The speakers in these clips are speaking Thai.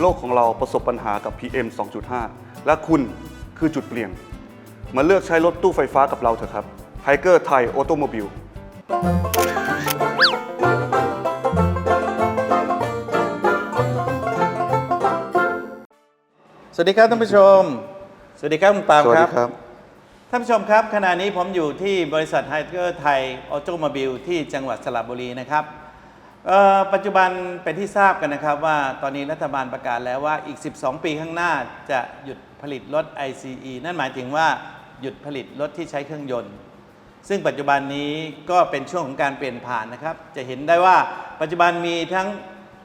โลกของเราประสบปัญหากับ PM 2.5 และคุณคือจุดเปลี่ยน มาเลือกใช้รถตู้ไฟฟ้ากับเราเถอะครับไฮเกอร์ไทยออโตโมบิลสวัสดีครับท่านผู้ชม สวัสดีครับคุณปาล์มสวัสคดีรับครับ ท่านผู้ชมครับ ขณะนี้ผมอยู่ที่บริษัทไฮเกอร์ไทยออโตโมบิลที่จังหวัดสระบุรีนะครับเอ่อ ปัจจุบันเป็นที่ทราบกันนะครับว่าตอนนี้รัฐบาลประกาศแล้วว่าอีก 12 ปีข้างหน้าจะหยุดผลิตรถ ICE นั่นหมายถึงว่าหยุดผลิตรถที่ใช้เครื่องยนต์ ซึ่งปัจจุบันนี้ก็เป็นช่วงของการเปลี่ยนผ่านนะครับ จะเห็นได้ว่าปัจจุบันมีทั้ง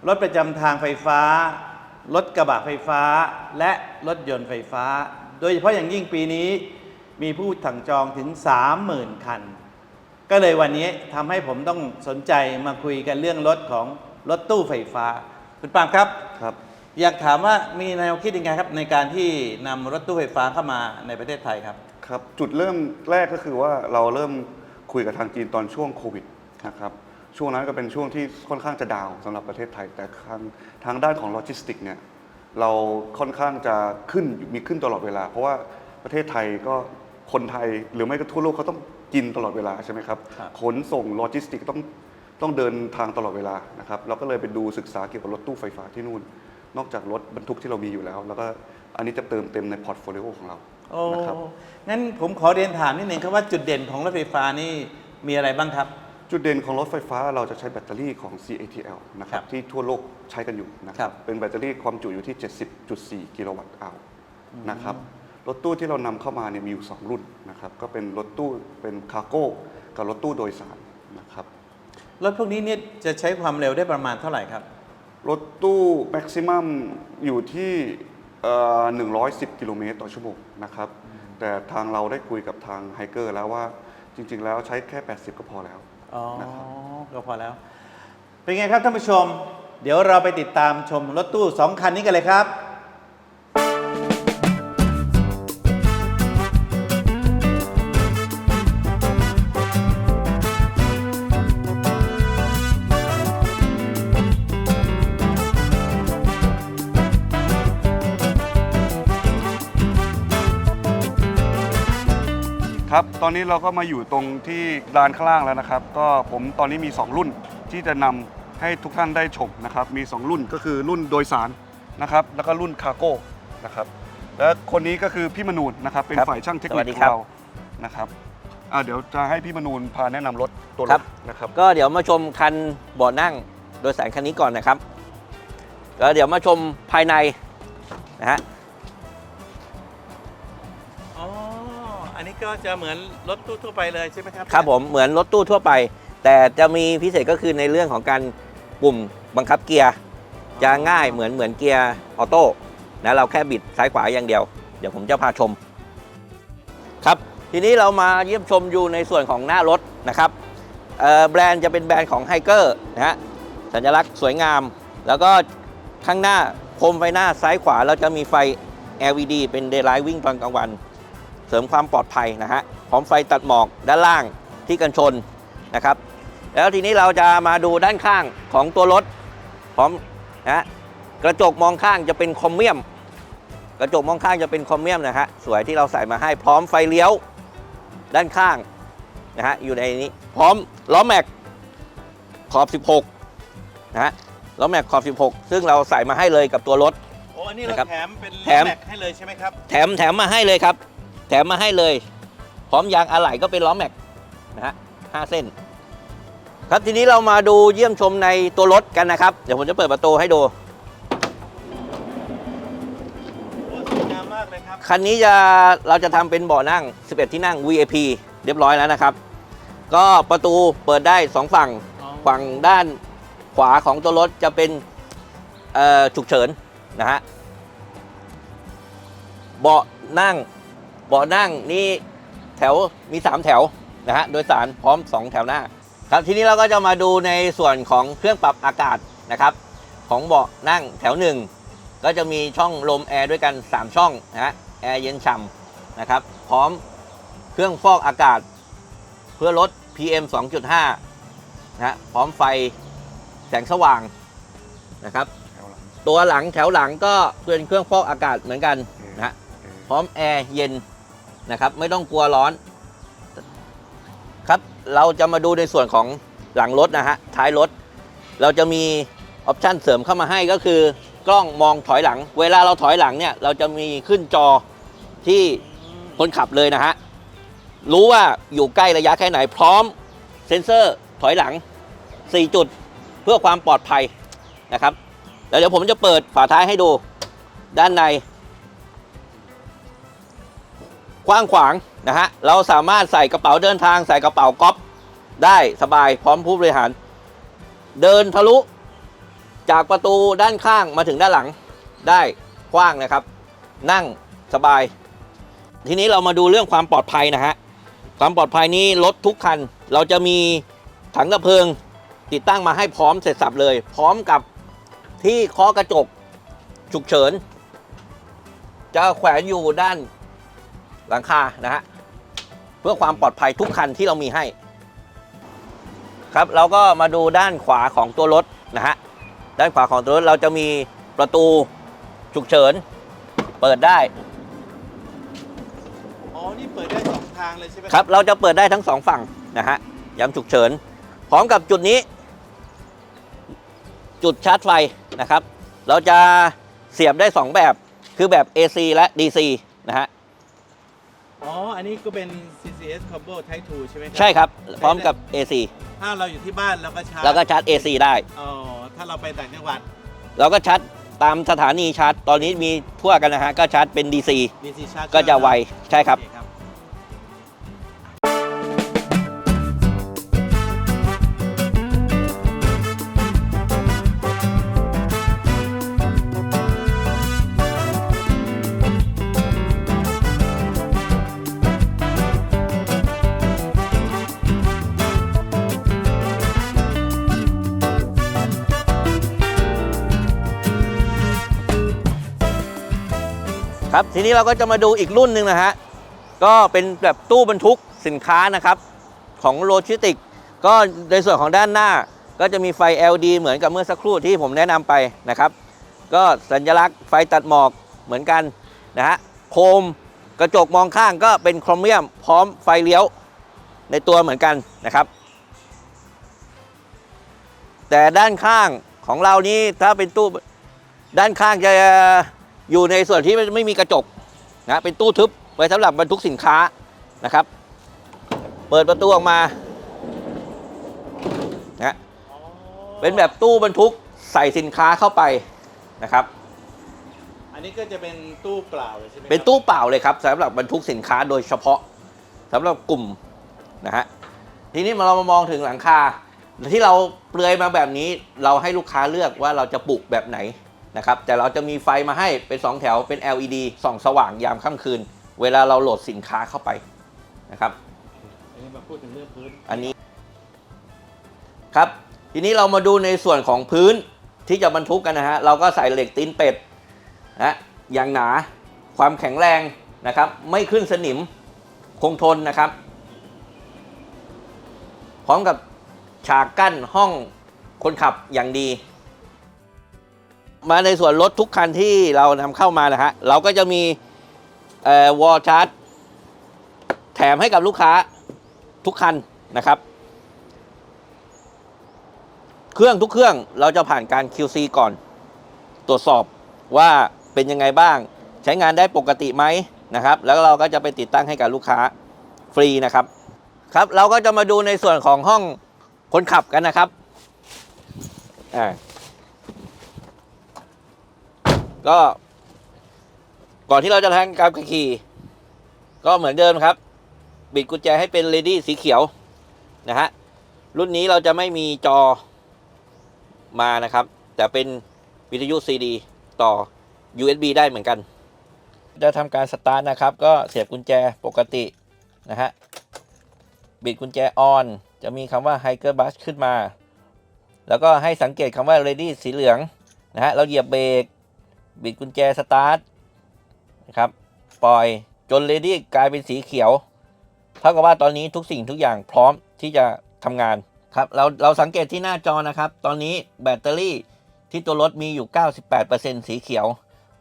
รถประจำทางไฟฟ้า รถกระบะไฟฟ้า และรถยนต์ไฟฟ้า โดยเฉพาะอย่างยิ่งปีนี้มีผู้สั่งจองถึง 30,000 คัน ก็เลยวันนี้ทำให้ผมต้องสนใจมาคุยกันเรื่องรถของรถตู้ไฟฟ้า คุณปาล์มครับ ครับ อยากถามว่ามีแนวคิดยังไงครับ ในการที่นำรถตู้ไฟฟ้าเข้ามาในประเทศไทยครับ ครับ จุดเริ่มแรกก็คือว่าเราเริ่มคุยกับทางจีนตอนช่วงโควิดนะครับช่วงนั้นก็เป็นช่วงที่ค่อนข้างจะดาวน์สำหรับประเทศไทย แต่ทางทางด้านของโลจิสติกเนี่ยเราค่อนข้างจะขึ้นมีขึ้นตลอดเวลา เพราะว่าประเทศไทยก็คนไทยหรือไม่ก็ทั่วโลกเขาต้อง กินตลอดเวลาใช่ไหมครับ ครับ ขนส่งโลจิสติกต้องต้องเดินทางตลอดเวลานะครับ เราก็เลยไปดูศึกษาเกี่ยวกับรถตู้ไฟฟ้าที่นู่น นอกจากรถบรรทุกที่เรามีอยู่แล้ว แล้วก็อันนี้จะเติมเต็มในพอร์ตโฟลิโอของเราโอ้นะครับ งั้นผมขอเรียนถามนิดนึงครับว่าจุดเด่นของรถไฟฟ้านี่มีอะไรบ้างครับ จุดเด่นของรถไฟฟ้าเราจะใช้แบตเตอรี่ของ CATL นะครัครับบที่ทั่วโลกใช้กันอยู่นะคครัรับ บเป็นแบตเตอรี่ความจุอยู่ที่ 70.4 กิโลวัตต์อาวนะครับ รถตู้ที่เรานำเข้ามาเนี่ยมีอยู่ 2 รุ่นนะครับ ก็เป็นรถตู้เป็นคาร์โก้กับรถตู้โดยสารนะครับรถพวกนี้เนี่ยจะใช้ความเร็วได้ประมาณเท่าไหร่ครับ รถตู้แม็กซิมัมอยู่ที่เอ่อ110 กิโลเมตรต่อชั่วโมงนะครับ แต่ทางเราได้คุยกับทางไฮเกอร์แล้วว่าจริง ๆ แล้วใช้แค่ 80 ก็พอแล้วอ๋อนะครับก็พอแล้ว เป็นไงครับท่านผู้ชม เดี๋ยวเราไปติดตามชมรถตู้ 2 คันนี้กันเลยครับ ครับ ตอนนี้เราก็มาอยู่ตรงที่ลานข้างล่างแล้วนะครับ ก็ผมตอนนี้มี 2 รุ่นที่จะนำให้ทุกท่านได้ชมนะครับ มี 2 รุ่นก็คือรุ่นโดยสารนะครับ แล้วก็รุ่นคาร์โก้นะครับ และคนนี้ก็คือพี่มนูนนะครับ เป็นครับฝ่ายช่างเทคสนิวัคสดีขอครังบเรานะครับอ่าเดี๋ยวจะให้พี่มนูนพาแนะนำรถตัวรครัถบนะครับ ก็เดี๋ยวมาชมคันเบาะนั่งโดยสารคันนี้ก่อนนะครับแล้วเดี๋ยวมาชมภายในนะฮะ ก็จะเหมือนรถตู้ทั่วไปเลยใช่ไหมครับครับผมเหมือนรถตู้ทั่วไป แต่จะมีพิเศษก็คือในเรื่องของการปุ่มบังคับเกียร์จะง่ายเหมือนเหมือนเกียร์ออโต้นะเราแค่บิดซ้ายขวาอย่างเดียว เดี๋ยวผมจะพาชม ครับ ทีนี้เรามาเยี่ยมชมอยู่ในส่วนของหน้ารถนะครับแบรนด์จะเป็นแบรนด์ของไฮเกอร์นะฮะสัญลักษณ์สวยงาม แล้วก็ข้างหน้าโคมไฟหน้าซ้ายขวาเราจะมีไฟ LED เป็น daylight วิ่งตอนกลางวัน เสริมความปลอดภัยนะฮะพร้อมไฟตัดหมอกด้านล่างที่กันชนนะครับ แล้วทีนี้เราจะมาดูด้านข้างของตัวรถพร้อมนะฮะกระจกมองข้างจะเป็นคอมเมียม กระจกมองข้างจะเป็นคอมเมียมนะฮะสวยที่เราใส่มาให้พร้อมไฟเลี้ยวด้านข้างนะฮะอยู่ในนี้พร้อมล้อแม็กขอบ 16นะฮะล้อแม็กขอบ 16 ซึ่งเราใส่มาให้เลยกับตัวรถ โอ้ อันนี้เรานะครับ แถมเป็นแถม แม็กให้เลยใช่ไหมครับ แถมแถมมาให้เลยครับ แถมมาให้เลย พร้อมยางอะไหล่ก็เป็นล้อแม็กนะฮะห้าเส้น ครับทีนี้เรามาดูเยี่ยมชมในตัวรถกันนะครับ เดี๋ยวผมจะเปิดประตูให้ดูโอ้สวยงามมากเลยครับ คันนี้จะเราจะทำเป็นเบาะนั่ง 11 ที่นั่ง VIP เรียบร้อยแล้วนะครับ ก็ประตูเปิดได้ 2 ฝั่งอ๋อฝั่งด้านขวาของตัวรถจะเป็นเอ่อฉุกเฉินนะฮะ เบาะนั่ง เบาะนั่งนี่แถวมี 3 แถวนะฮะโดยสารพร้อม 2 แถวหน้าครับทีนี้เราก็จะมาดูในส่วนของเครื่องปรับอากาศนะครับ ของเบาะนั่งแถวหนึ่งก็จะมีช่องลมแอร์ด้วยกัน 3 ช่องนะฮะแอร์เย็นฉ่ำนะครับ พร้อมเครื่องฟอกอากาศ เพื่อลด PM 2.5นะฮะพร้อมไฟแสงสว่างนะครับตัวหลังแถวหลังก็เป็นเครื่องฟอกอากาศเหมือนกันนะฮะพร้อมแอร์เย็น นะครับ ไม่ต้องกลัวร้อน ครับเราจะมาดูในส่วนของหลังรถนะฮะท้ายรถ เราจะมีออปชันเสริมเข้ามาให้ก็คือกล้องมองถอยหลัง เวลาเราถอยหลังเนี่ยเราจะมีขึ้นจอที่คนขับเลยนะฮะรู้ว่าอยู่ใกล้ระยะแค่ไหนพร้อมเซ็นเซอร์ถอยหลัง 4 จุดเพื่อความปลอดภัยนะครับแล้วเดี๋ยวผมจะเปิดฝาท้ายให้ดูด้านใน กว้างขวางนะฮะเราสามารถใส่กระเป๋าเดินทางใส่กระเป๋าก๊อปได้สบายพร้อมผู้บริหาร เดินทะลุจากประตูด้านข้างมาถึงด้านหลังได้กว้างนะครับ นั่งสบาย ทีนี้เรามาดูเรื่องความปลอดภัยนะฮะความปลอดภัยนี้รถทุกคัน เราจะมีถังดับเพลิง ติดตั้งมาให้พร้อมเสร็จสับเลย พร้อมกับที่เคาะกระจกฉุกเฉินจะแขวนอยู่ด้าน หลังคานะฮะเพื่อความปลอดภัยทุกคันที่เรามีให้ ครับเราก็มาดูด้านขวาของตัวรถนะฮะด้านขวาของตัวรถเราจะมีประตูฉุกเฉิน เปิดได้ อ๋อ นี่เปิดได้สองทางเลยใช่ไหมครับ เราจะเปิดได้ทั้งสองฝั่งนะฮะย้ำฉุกเฉิน พร้อมกับจุดนี้ จุดชาร์จไฟนะครับ เราจะเสียบได้ 2 แบบ คือแบบ AC และ DC นะฮะ อ๋อ อันนี้ก็เป็น CCS Combo Type 2 ใช่ไหมครัใช่ครับ พร้อมกับ AC ถ้าเราอยู่ที่บ้านเราก็ชาร์จแล้วก็ชาร์จ AC ได้ อ๋อ ถ้าเราไปต่างจังหวัด เราก็ชาร์จตามสถานีชาร์จ ตอนนี้มีทั่วกันนะฮะ ก็ชาร์จเป็น DC DC ชาร์จก็จะไว ใช่ครับ นี้เราก็จะมาดูอีกรุ่นหนึ่งนะฮะ ก็เป็นแบบตู้บรรทุกสินค้านะครับของโลจิสติก ก็ในส่วนของด้านหน้า ก็จะมีไฟ LED เหมือนกับเมื่อสักครู่ที่ผมแนะนำไปนะครับ ก็สัญลักษณ์ไฟตัดหมอกเหมือนกันนะฮะ โคมกระจกมองข้างก็เป็นโครเมียมพร้อมไฟเลี้ยวในตัวเหมือนกันนะครับ แต่ด้านข้างของเรานี้ถ้าเป็นตู้ด้านข้างจะอยู่ในส่วนที่ไม่มีกระจก นะเป็นตู้ทึบไว้สำหรับบรรทุกสินค้านะครับ เปิดประตูออกมานะเป็นแบบตู้บรรทุกใส่สินค้าเข้าไปนะครับ อันนี้ก็จะเป็นตู้เปล่าเลยใช่ไหมครับเป็นตู้เปล่าเลยครับสำหรับบรรทุกสินค้าโดยเฉพาะสำหรับกลุ่มนะฮะทีนี้เรามามองถึงหลังคาที่เราเปลือยมาแบบนี้เราให้ลูกค้าเลือกว่าเราจะปลูกแบบไหน นะครับแต่เราจะมีไฟมาให้เป็น 2 แถวเป็น LED ส่องสว่างยามค่ำคืน เวลาเราโหลดสินค้าเข้าไปนะครับอันนี้มาพูดถึงเรื่องพื้นอันนี้ครับทีนี้เรามาดูในส่วนของพื้นที่จะบรรทุกกันนะฮะเราก็ใส่เหล็กตีนเป็ดนะอย่างหนาความแข็งแรงนะครับ ไม่ขึ้นสนิมคงทนนะครับ พร้อมกับฉากกั้นห้องคนขับอย่างดี มาในส่วนรถทุกคันที่เรานำเข้ามานะฮะเราก็จะมีวอลชาร์จแถมให้กับลูกค้าทุกคันนะครับ เครื่องทุกเครื่องเราจะผ่านการ QC ก่อน ตรวจสอบว่าเป็นยังไงบ้าง ใช้งานได้ปกติไหมนะครับ แล้วเราก็จะไปติดตั้งให้กับลูกค้าฟรีนะครับครับเราก็จะมาดูในส่วนของห้องคนขับกันนะครับอ่า ก็ ก่อนที่เราจะทำการขับขี่ ก็เหมือนเดิมครับ บิดกุญแจให้เป็นเลดี้สีเขียวนะฮะรุ่นนี้เราจะไม่มีจอมานะครับ แต่เป็นวิทยุ CD ต่อ USB ได้เหมือนกัน จะทำการสตาร์ทนะครับ ก็เสียบกุญแจปกตินะฮะบิดกุญแจออน จะมีคำว่า h i k e r Bus ขึ้นมา แล้วก็ให้สังเกตคำว่า Ready สีเหลืองนะฮะเราเหยียบเบรก บิดกุญแจสตาร์ทนะครับปล่อยจน Ready กลายเป็นสีเขียวเท่ากับว่าตอนนี้ทุกสิ่งทุกอย่างพร้อมที่จะทำงานครับเราเราสังเกตที่หน้าจอนะครับ ตอนนี้แบตเตอรี่ที่ตัวรถมีอยู่ 98%สีเขียว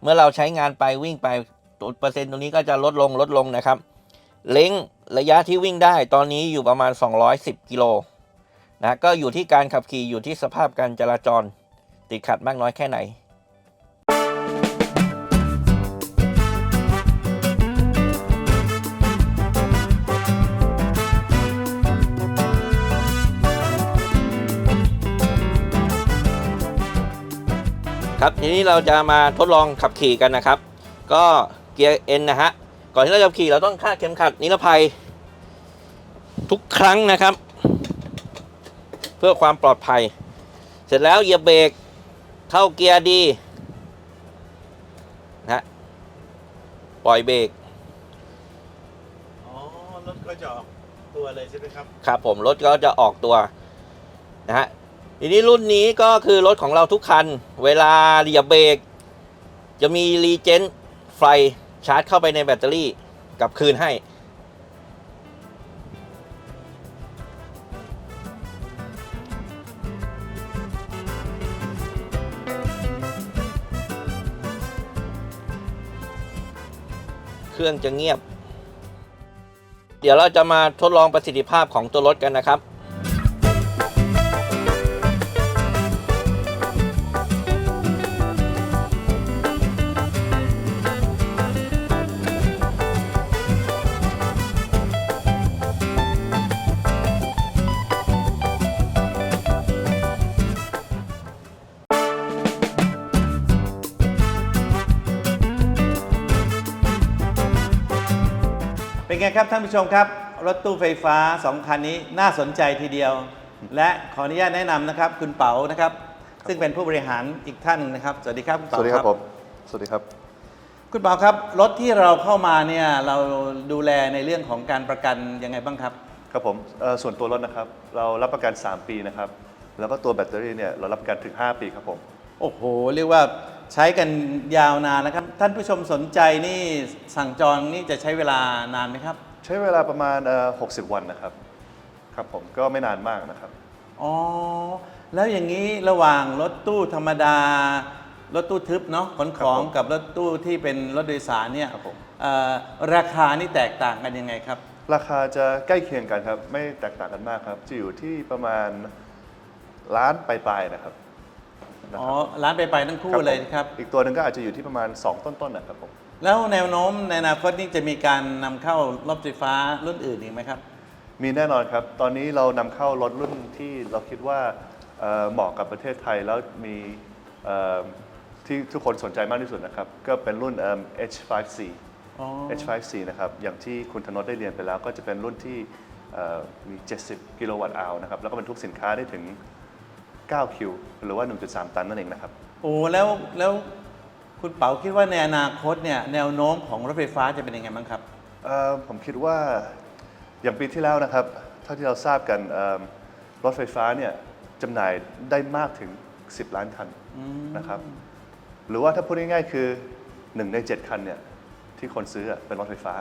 เมื่อเราใช้งานไปวิ่งไปตัวเปอร์เซ็นต์ตรงนี้ก็จะลดลงลดลงนะครับ เล้งระยะที่วิ่งได้ตอนนี้อยู่ประมาณ 210 กิโลนะก็อยู่ที่การขับขี่อยู่ที่สภาพการจราจร ติดขัดมากน้อยแค่ไหน ครับทีนี้เราจะมาทดลองขับขี่กันนะครับ ก็เกียร์เอ็นนะฮะก่อนที่เราจะขี่เราต้องคาดเข็มขัดนิรภัย ทุกครั้งนะครับ เพื่อความปลอดภัย เสร็จแล้วเหยียบเบรกเข้าเกียร์ดีนะฮะปล่อยเบรกอ๋อรถก็จะออกตัวเลยใช่ไหมครับครับผมรถก็จะออกตัวนะฮะ ทีนี้รุ่นนี้ก็คือรถของเราทุกคัน เวลาเหยียบเบรกจะมีรีเจนไฟชาร์จเข้าไปในแบตเตอรี่กลับคืนให้ เครื่องจะเงียบ เดี๋ยวเราจะมาทดลองประสิทธิภาพของตัวรถกันนะครับ เป็นไงครับท่านผู้ชมครับ รถตู้ไฟฟ้า 2 คันนี้น่าสนใจทีเดียว และขออนุญาตแนะนำนะครับ คุณเป๋านะครับ ซึ่งเป็นผู้บริหารอีกท่านหนึ่งนะครับ สวัสดีครับคุณสเป๋าวัสดีครับผม สวัสดีครับ คุณเป๋าครับ รถที่เราเข้ามาเนี่ยเราดูแลในเรื่องของการประกันยังไงบ้างครับ ครับผมเอ่อส่วนตัวรถนะครับ เรารับประกัน 3 ปีนะครับ แล้วก็ตัวแบตเตอรี่เนี่ยเรารับประกันถึง 5 ปีครับผม โอ้โห เรียกว่า ใช้กันยาวนานนะครับ ท่านผู้ชมสนใจนี่สั่งจองนี่จะใช้เวลานานไหมครับ ใช้เวลาประมาณเอ่อ60 วันนะครับ ครับผมก็ไม่นานมากนะครับ อ๋อ แล้วอย่างนี้ระหว่างรถตู้ธรรมดา รถตู้ทึบเนาะขนของครับผมกับรถตู้ที่เป็นรถโดยสารเนี่ยครับผม เอ่อราคานี่แตกต่างกันยังไงครับ ราคาจะใกล้เคียงกันครับ ไม่แตกต่างกันมากครับ จะอยู่ที่ประมาณล้านปลายๆนะครับ นะอ๋อ ครับร้านไปไปทั้งคู่ผมเลยครับอีกตัวหนึ่งก็อาจจะอยู่ที่ประมาณ 2 ต้นๆนะครับผม แล้วแนวโน้มในอนาคตนี่จะมีการนำเข้ารถไฟฟ้ารุ่นอื่นอีกไหมครับ มีแน่นอนครับ ตอนนี้เรานำเข้ารถรุ่นที่เราคิดว่าเอ่อเหมาะกับประเทศไทยแล้วมีเอ่อที่ทุกคนสนใจมากที่สุดนะครับ ก็เป็นรุ่นเอิ่ม H5C อ๋อ H5C นะครับ อย่างที่คุณธนดได้เรียนไปแล้วก็จะเป็นรุ่นที่เอ่อมี 70 กิโลวัตต์อาวนะครับ แล้วก็บรรทุกสินค้าได้ถึง 9 คิว หรือว่า 1.3 ตันนั่นเองนะครับ โอ้แล้วแล้วคุณเป๋าคิดว่าในอนาคตเนี่ยแนวโน้มของรถไฟฟ้าจะเป็นยังไงบ้างครับ เอ่อผมคิดว่าอย่างปีที่แล้วนะครับเท่าที่เราทราบกันเอิ่มรถไฟฟ้าเนี่ยจำหน่ายได้มากถึง 10 ล้านคันนะครับหรือว่าถ้าพูดง่ายๆคือ 1 ใน 7 คันเนี่ยที่คนซื้ออะเป็นรถไฟฟ้า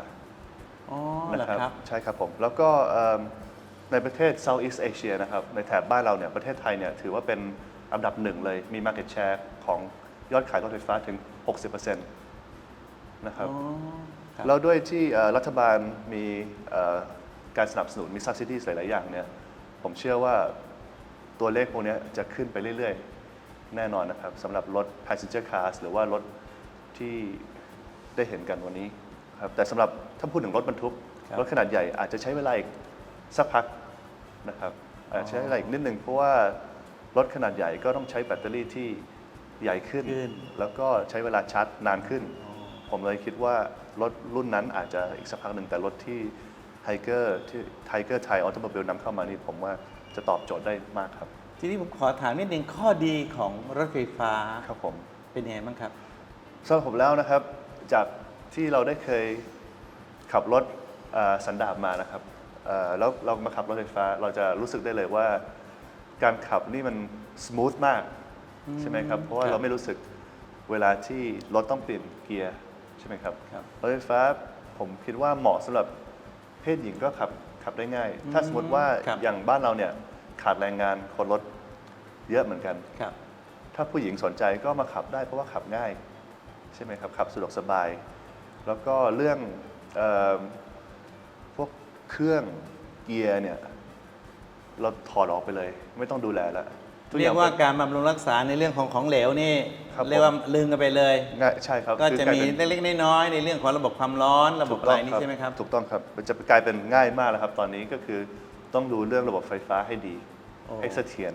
อ๋อเหรนะอครับครับใช่ครับผม แล้วก็เอิ่ม ในประเทศ Southeast Asia นะครับในแถบบ้านเราเนี่ยประเทศไทยเนี่ยถือว่าเป็นอันดับหนึ่งเลยมี market share ของยอดขายรถไฟฟ้าถึง 60%นะครับอ๋อครับแล้วด้วยที่เอ่อรัฐบาลมีเอ่อการสนับสนุนมี subsidies หลาย ๆ อย่างเนี่ยผมเชื่อว่าตัวเลขพวกเนี้ยจะขึ้นไปเรื่อย ๆ แน่นอนนะครับสำหรับรถ passenger cars หรือว่ารถที่ได้เห็นกันวันนี้ครับแต่สำหรับถ้าพูดถึงรถบรรทุกครับรถขนาดใหญ่อาจจะใช้เวลาอีกสักพัก นะครับอาจจะใช้เวลาอีกนิดนึงเพราะว่ารถขนาดใหญ่ก็ต้องใช้แบตเตอรี่ที่ใหญ่ขึ้น ขึ้น แล้วก็ใช้เวลาชาร์จนานขึ้น ผมเลยคิดว่ารถรุ่นนั้นอาจจะอีกสักพักหนึ่งแต่รถที่ไทเกอร์ที่ไทเกอร์ไทยออโต o ม i l e นำเข้ามานี่ผมว่าจะตอบโจทย์ได้มากครับ ทีนี้ผมขอถามนิดนึงข้อดีของรถไฟฟ้าครับผม เป็นยังไงบ้างครับ สำหรับผมแล้วนะครับจากที่เราได้เคยขับรถเอ่อสันดาปมานะครับเอ่อ แล้วเรามาขับรถไฟฟ้าเราจะรู้สึกได้เลยว่า การขับนี่มันส o t h มากใช่ไหมครับ เพราะว่าครับเราไม่รู้สึกเวลาที่รถต้องเปลี่ยนเกียร์ใช่ไหมครับครับรถไฟฟ้าผมคิดว่าเหมาะสำหรับเพศหญิงก็ขับขับได้ง่าย ถ้าสมมติว่าครับอย่างบ้านเราเนี่ยขาดแรงงานคนรถเยอะเหมือนกันครับถ้าผู้หญิงสนใจก็มาขับได้เพราะว่าขับง่าย ใช่ไหมครับขับสะดวกสบาย แล้วก็เรื่องเออพวก เครื่องเกียร์เนี่ย เราถอดออกไปเลย ไม่ต้องดูแลแล้วทุเรียกว่าป็นการบำรุงรักษาในเรื่องของของเหลวนี่ครับผม เรียกว่าลืมกันไปเลย ง่ายใช่ครับก็คือจะกลายมีเป็นเล็กๆน้อยๆในเรื่องของระบบความร้อนระบบอะไรนี่ใช่ไหมครับ ถูกต้องครับมันจะกลายเป็นง่ายมากแล้วครับ ตอนนี้ก็คือต้องดูเรื่องระบบไฟฟ้าให้ดีโอ้ ให้เสถียร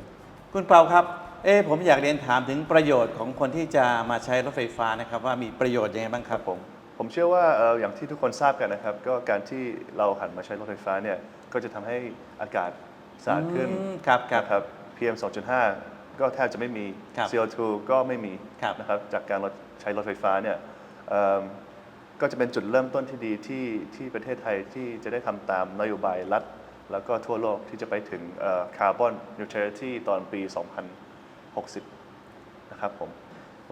คุณเปาครับ เอ๊ะผมอยากเรียนถามถึงประโยชน์ของคนที่จะมาใช้รถไฟฟ้านะครับ ว่ามีประโยชน์ยังไงบ้างครับ ผม ผมเชื่อว่าเอ่ออย่างที่ทุกคนทราบกันนะครับ ก็การที่เราหันมาใช้รถไฟฟ้าเนี่ยก็จะทำให้อากาศสะอาดขึ้น อืมครับครับ นะครับ PM 2.5 ก็แทบจะไม่มี ครับ CO2 ก็ไม่มีครับนะครับจากการรถใช้รถไฟฟ้าเนี่ยเอิ่มก็จะเป็นจุดเริ่มต้นที่ดีที่ที่ประเทศไทยที่จะได้ทำตามนโยบายรัฐ แล้วก็ทั่วโลกที่จะไปถึงคาร์บอนนิวทรัลิตี้ตอนปี 2060 นะครับผม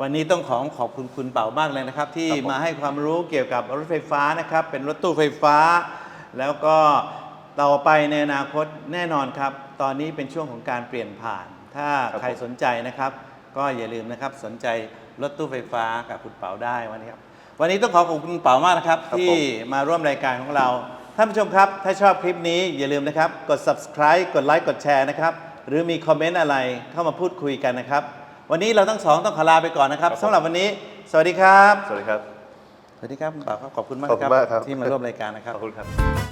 วันนี้ต้องขอขอบคุณคุณเป่ามากเลยนะครับ ที่ครับผม มาให้ความรู้เกี่ยวกับรถไฟฟ้านะครับ เป็นรถตู้ไฟฟ้า แล้วก็ต่อไปในอนาคตแน่นอนครับ ตอนนี้เป็นช่วงของการเปลี่ยนผ่าน ถ้าครับใครผมสนใจนะครับ ก็อย่าลืมนะครับสนใจรถตู้ไฟฟ้ากับคุณเป๋าได้วันนี้ครับ วันนี้ต้องขอขอบคุณคุณเป๋ามากนะครับ ครับที่ผมมาร่วมรายการของเรา ท่านผู้ชมครับ ถ้าชอบคลิปนี้อย่าลืมนะครับ กด subscribe กดไลค์กดแชร์นะครับ หรือมีคอมเมนต์อะไรเข้ามาพูดคุยกันนะครับ วันนี้เราทั้งสองต้องขอลาไปก่อนนะครับครับผม สำหรับวันนี้ สวัสดีครับ สวัสดีครับ สวัสดีครับคุณเป๋าครับขอบคุณมากขอบคุณมากครับ ที่มาร่วมรายการนะครับ ขอบคุณครับ